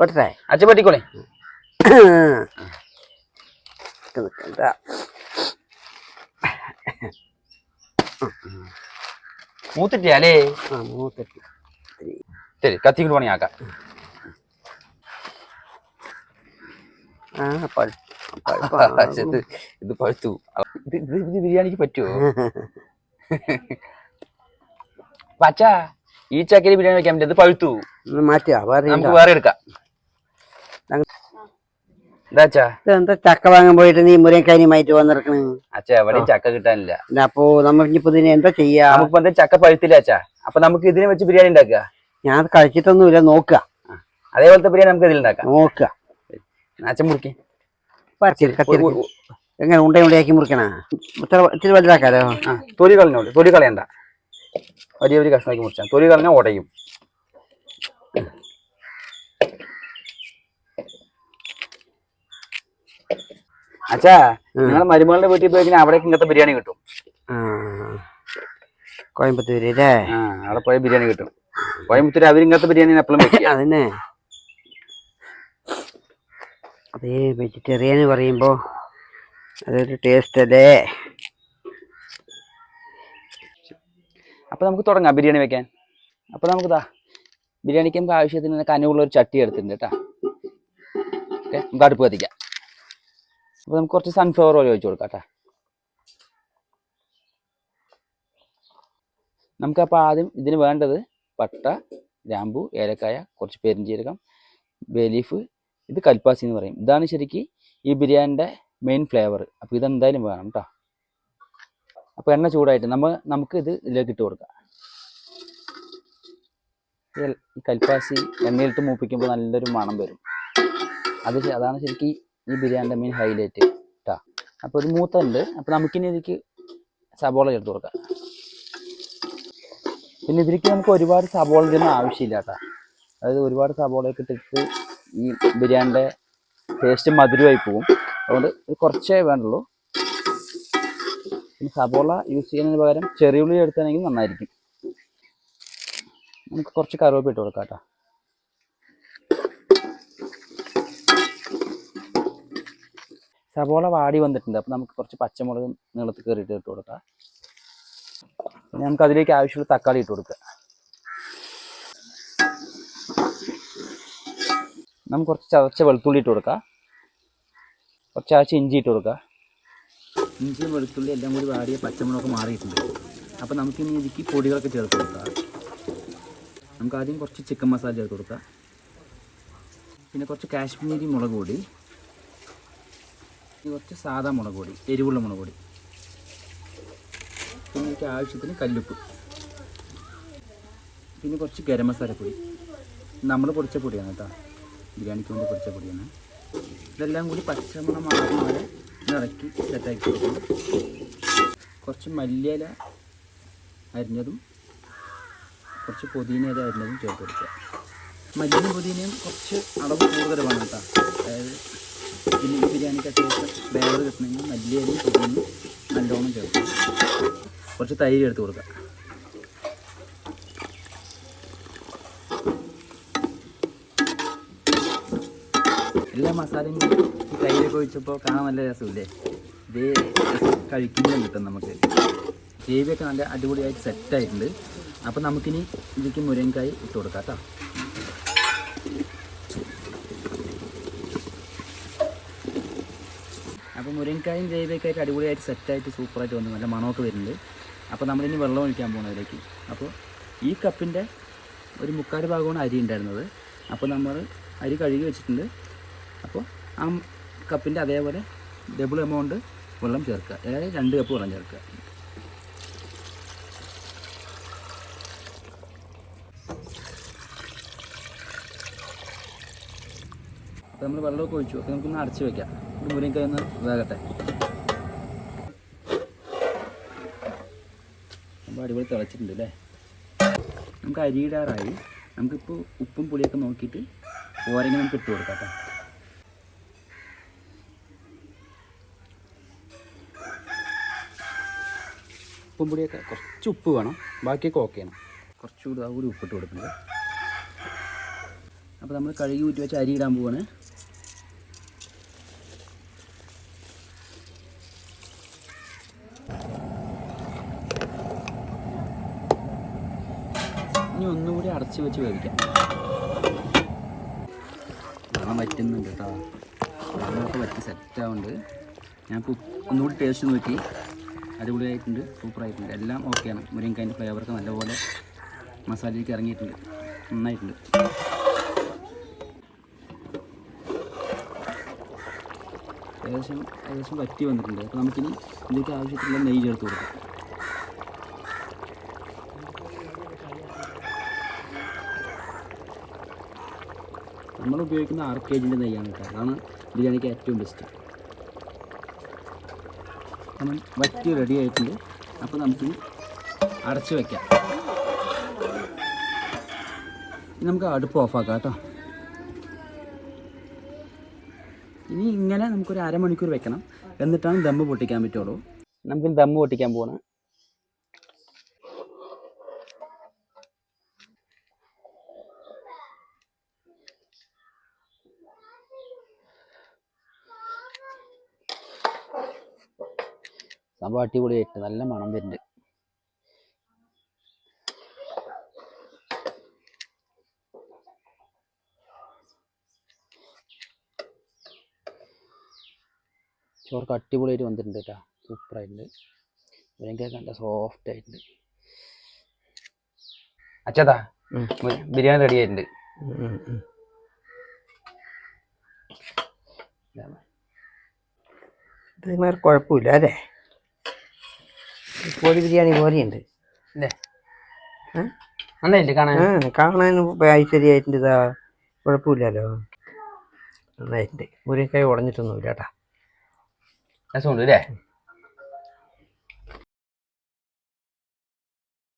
വെട്ടേ അച്ഛൻ പറ്റിക്കോളെ. നിൽക്കണ്ട മൂത്തിട്ടിയാലേ? ആ മൂത്തെട്ടി ശരി കത്തിക്കൊണ്ട് പണിയാക്കാം. ആ പഴു ഇത് ഇത് പഴുത്തു ഇത് ഇത് ഇത് ബിരിയാണിക്ക് പറ്റുമോ പച്ച ഈ ചക്കരി ബിരിയാണി വെക്കാൻ പറ്റില്ല ഇത് പഴുത്തു മാറ്റിയാ വേറെ നമുക്ക് വേറെ എടുക്കാം. എന്താ ചക്ക വാങ്ങാൻ പോയിട്ട് നീ മുരങ്ങക്കാനിയുമായിട്ട് വന്നിറക്കണ് അച്ഛാ എവിടെയും ചക്ക കിട്ടാനില്ല. അപ്പൊ ഇനിയിപ്പോ ഇതിന് എന്താ ചെയ്യാ? നമുക്ക് ചക്ക പഴുത്തില്ല അച്ഛാ. അപ്പൊ നമുക്ക് ഇതിനെ വെച്ച് ബിരിയാണി ഉണ്ടാക്കുക. ഞാൻ കഴിച്ചിട്ടൊന്നുമില്ല നോക്കുക. അതേപോലത്തെ ബിരിയാണി നമുക്ക് ഇതിൽ ഉണ്ടാക്കാം. നോക്കുക. അച്ഛൻ മുറിക്കേ. എങ്ങനെ ഉണ്ട ഉണ്ടയാക്കി മുറിക്കണ? ഇത്ര ഇത്തിരി വലുതാക്കാലോ? തൊലി കളഞ്ഞോളൂ. തൊലി കളയണ്ട. വലിയ ഒരു കഷ്ണമാക്കി മുറിച്ചാൽ തൊലി കളഞ്ഞാൽ ഉടയും. അച്ഛാ നിങ്ങളെ മരുമകളുടെ വീട്ടിൽ പോയി അവിടെ അവിടേക്ക് ഇങ്ങനത്തെ ബിരിയാണി കിട്ടും. കോയമ്പത്തൂര് അല്ലേ അവിടെ പോയ ബിരിയാണി കിട്ടും. കോയമ്പത്തൂർ അവർ ഇങ്ങനത്തെ ബിരിയാണി എപ്പോഴും അതന്നെ അതേ വെജിറ്റേറിയൻ പറയുമ്പോ അതൊരു ടേസ്റ്റ് അല്ലേ? അപ്പൊ നമുക്ക് തുടങ്ങാം ബിരിയാണി വെക്കാൻ. അപ്പൊ നമുക്ക് ദാ ബിരിയാണിക്ക് നമുക്ക് ആവശ്യത്തിന് കനവുള്ള ഒരു ചട്ടി എടുത്തിട്ടുണ്ട് കേട്ടാ. ഓക്കെ നമുക്ക് അടുപ്പ് കത്തിക്കാം. അപ്പൊ നമുക്ക് കുറച്ച് സൺഫ്ലവർ ഓയിൽ ഒഴിച്ചു കൊടുക്കാം കേട്ടാ. നമുക്കപ്പോൾ ആദ്യം ഇതിന് വേണ്ടത് പട്ട ഗ്രാമ്പു ഏലക്കായ കുറച്ച് പെരിഞ്ചീരകം ബേലീഫ് ഇത് കൽപ്പാസി എന്ന് പറയും. ഇതാണ് ശരിക്ക് ഈ ബിരിയാണിന്റെ മെയിൻ ഫ്ലേവർ അപ്പോൾ ഇതെന്തായാലും വേണം കേട്ടോ. അപ്പോൾ എണ്ണ ചൂടായിട്ട് നമ്മൾ നമുക്ക് ഇത് ഇതിലേക്ക് ഇട്ട് കൊടുക്കാം. ഈ കൽപ്പാസി എണ്ണയിലിട്ട് മൂപ്പിക്കുമ്പോൾ നല്ലൊരു മണം വരും. അത് അതാണ് ശരിക്കും ഈ ബിരിയാണിന്റെ മെയിൻ ഹൈലൈറ്റ് കേട്ടോ അപ്പോൾ ഒരു മൂത്തുണ്ട്. അപ്പോൾ നമുക്കിനി ഇതിലേക്ക് സബോള ചേർത്ത് കൊടുക്കാം. പിന്നെ ഇതിലേക്ക് നമുക്ക് ഒരുപാട് സബോള ഇടുന്ന ആവശ്യമില്ല കേട്ടോ അതായത് ഒരുപാട് സബോളയൊക്കെ ഇട്ടിട്ട് ഈ ബിരിയാണിന്റെ ടേസ്റ്റ് മധുരമായി പോകും അതുകൊണ്ട് കുറച്ചേ വേണ്ടുള്ളൂ. പിന്നെ സബോള യൂസ് ചെയ്യുന്നതിന് പകരം ചെറിയുള്ളി എടുത്താണെങ്കിൽ നന്നായിരിക്കും. നമുക്ക് കുറച്ച് കറിവേപ്പ് ഇട്ട് കൊടുക്കാം കേട്ടോ സബോള വാടി വന്നിട്ടുണ്ട്. അപ്പോൾ നമുക്ക് കുറച്ച് പച്ചമുളക് നീളത്തിൽ കയറിയിട്ട് ഇട്ട് കൊടുക്കാം. നമുക്ക് അതിലേക്ക് ആവശ്യമുള്ള തക്കാളി ഇട്ട് കൊടുക്കുക നമുക്ക് കുറച്ച് ചതച്ച വെളുത്തുള്ളി ഇട്ട് കൊടുക്കാം. കുറച്ച് ആവശ്യം ഇഞ്ചി ഇട്ട് കൊടുക്കുക ഇഞ്ചിയും വെളുത്തുള്ളി എല്ലാം കൂടി വാടിയ പച്ചമുളകൊക്കെ മാറിയിട്ടുണ്ട്. അപ്പോൾ നമുക്കിനി ഇതിക്ക് പൊടികളൊക്കെ ചേർത്ത് കൊടുക്കാം. നമുക്ക് ആദ്യം കുറച്ച് ചിക്കൻ മസാല ചേർത്ത് കൊടുക്കാം. പിന്നെ കുറച്ച് കാശ്മീരി മുളക് പിന്നെ കുറച്ച് സാധാ മുളക് പൊടി എരിവുള്ള മുളക് പൊടി. പിന്നെ എനിക്ക് ആവശ്യത്തിന് കല്ലുപ്പ്. പിന്നെ കുറച്ച് ഗരം മസാല പൊടി. നമ്മൾ പൊടിച്ച പൊടിയാണ് കേട്ടോ. ബിരിയാണിക്ക് വേണ്ടി പൊടിച്ച പൊടിയാണ്. ഇതെല്ലാം കൂടി പച്ചമണം മാറുന്ന നിറക്കി സെറ്റാക്കി കൊടുക്കണം. കുറച്ച് മല്ലിയില അരിഞ്ഞതും കുറച്ച് പുതിന ഇല അരിഞ്ഞതും ചേർത്ത് കൊടുക്കുക. മല്ലിയും പുതിനയും കുറച്ച് അളവ് കൂടുതൽ വേണം കേട്ടോ. അതായത് പിന്നെ ഈ ബിരിയാണിക്ക് അത്യാവശ്യം വേറെ കിട്ടണമെങ്കിൽ മല്ലിയരി പുതിനയും നല്ലോണം ചേർക്കും കുറച്ച് തൈര് എടുത്ത് കൊടുക്കുക എല്ലാ മസാലയും ഈ തൈരൊക്കെ ഒഴിച്ചപ്പോൾ കാണാൻ നല്ല രസമില്ലേ? ഇതേ കഴിക്കുമ്പോൾ കിട്ടും നമുക്ക്. ഗ്രേവിയൊക്കെ നല്ല അടിപൊളിയായിട്ട് സെറ്റായിട്ടുണ്ട് അപ്പോൾ നമുക്കിനി ഇതിലേക്ക് മുരങ്ങക്കായി ഇട്ട് കൊടുക്കാം കേട്ടോ. അപ്പോൾ മുരിങ്ങക്കായും ആയിട്ട് അടിപൊളിയായിട്ട് സെറ്റായിട്ട് സൂപ്പറായിട്ട് വന്നു. നല്ല മണമൊക്കെ വരുന്നുണ്ട്. അപ്പോൾ നമ്മളിനി വെള്ളം ഒഴിക്കാൻ പോകണം അതിലേക്ക്. അപ്പോൾ ഈ കപ്പിന്റെ ഒരു മുക്കാൽ ഭാഗമാണ് അരി ഉണ്ടായിരുന്നത്. അപ്പോൾ നമ്മൾ അരി കഴുകി വെച്ചിട്ടുണ്ട്. അപ്പോൾ ആ കപ്പിന്റെ അതേപോലെ ഡബിൾ എമൗണ്ട് വെള്ളം ചേർക്കുക. അതായത് രണ്ട് കപ്പ് വെള്ളം ചേർക്കുക. അപ്പോൾ നമ്മൾ വെള്ളമൊക്കെ ഒഴിച്ചു. അപ്പോൾ നമുക്കൊന്ന് അടച്ച് വെക്കാം. ഒരു മുരിങ്ങക്കായ ഒന്ന് വേകട്ടെ നമ്മൾ അടിപൊളി തിളച്ചിട്ടുണ്ട് അല്ലേ നമുക്ക് അരിയിടാറായി. നമുക്കിപ്പോൾ ഉപ്പും പുളിയൊക്കെ നോക്കിയിട്ട് ഓരങ്ങി നമുക്ക് ഇട്ട് കൊടുക്കാം കേട്ടോ ഉപ്പും പൊടിയൊക്കെ കുറച്ച് ഉപ്പ് വേണം. ബാക്കിയൊക്കെ ഓക്കെ ആണ്. കുറച്ചുകൂടി ആ കൂടി ഉപ്പിട്ട് കൊടുക്കുന്നത്. അപ്പോൾ നമ്മൾ കഴുകി ഊറ്റി വെച്ച് അരി ഇടാൻ പോവാണ്. ഇനി ഒന്നുകൂടി അടച്ച് വെച്ച് വേവിക്കാം. വെള്ളം വറ്റുന്നുണ്ട് കേട്ടോ. വെള്ളമൊക്കെ വറ്റി സെറ്റ് ആവുന്നുണ്ട് ഞാൻ ഒന്നുകൂടി ടേസ്റ്റ് നോക്കി. അടിപൊളിയായിട്ടുണ്ട് സൂപ്പറായിട്ടുണ്ട് എല്ലാം ഓക്കെയാണ് മുരിങ്ങക്കായന്റെ ഫ്ലേവറൊക്കെ നല്ലപോലെ മസാലയിലേക്ക് ഇറങ്ങിയിട്ടുണ്ട്. നന്നായിട്ടുണ്ട്. ഏകദേശം ഏകദേശം വറ്റി വന്നിട്ടുണ്ട്. അപ്പോൾ നമുക്കിനി ഇതിലേക്ക് ആവശ്യത്തിലുള്ള നെയ്യ് ചേർത്ത് കൊടുക്കാം. നമ്മൾ ഉപയോഗിക്കുന്ന ആർ കെ ജിന്റെ നെയ്യാണ് കേട്ടോ അതാണ് ബിരിയാണിക്ക് ഏറ്റവും ബെസ്റ്റ് അപ്പം വറ്റി റെഡി ആയിട്ടുണ്ട്. അപ്പോൾ നമുക്ക് അടച്ച് വയ്ക്കാം നമുക്ക് അടുപ്പ് ഓഫാക്കാം കേട്ടോ ഇനി ഇങ്ങനെ നമുക്കൊരു അരമണിക്കൂർ വെക്കണം. എന്നിട്ടാണ് ദമ്മ് പൊട്ടിക്കാൻ പറ്റുള്ളൂ. നമുക്ക് ദമ്മ് പൊട്ടിക്കാൻ പോകണം സംഭവം അടിപൊളിയായിട്ട് നല്ല മണം വരുന്നുണ്ട്. ചോർക്ക് അടിപൊളിയായിട്ട് വന്നിട്ടുണ്ട് കേട്ടോ. സൂപ്പറായിട്ടുണ്ട് ഭയങ്കര നല്ല സോഫ്റ്റ് ആയിട്ടുണ്ട്. അച്ഛതാ ബിരിയാണി റെഡി ആയിട്ടുണ്ട്. കുഴപ്പമില്ല അല്ലേ? കോഴി ബിരിയാണി പോലെയുണ്ട് അല്ലേ? നന്നായില്ലേ കാണാൻ? കാണാൻ ഐശ്വര്യമായിട്ടുണ്ട് ഇതാ. കുഴപ്പമില്ലല്ലോ. നന്നായിട്ടുണ്ട്. മുരിങ്ങക്കായ ഉടഞ്ഞിട്ടൊന്നുമില്ല കേട്ടാ. രസമുണ്ട് അല്ലേ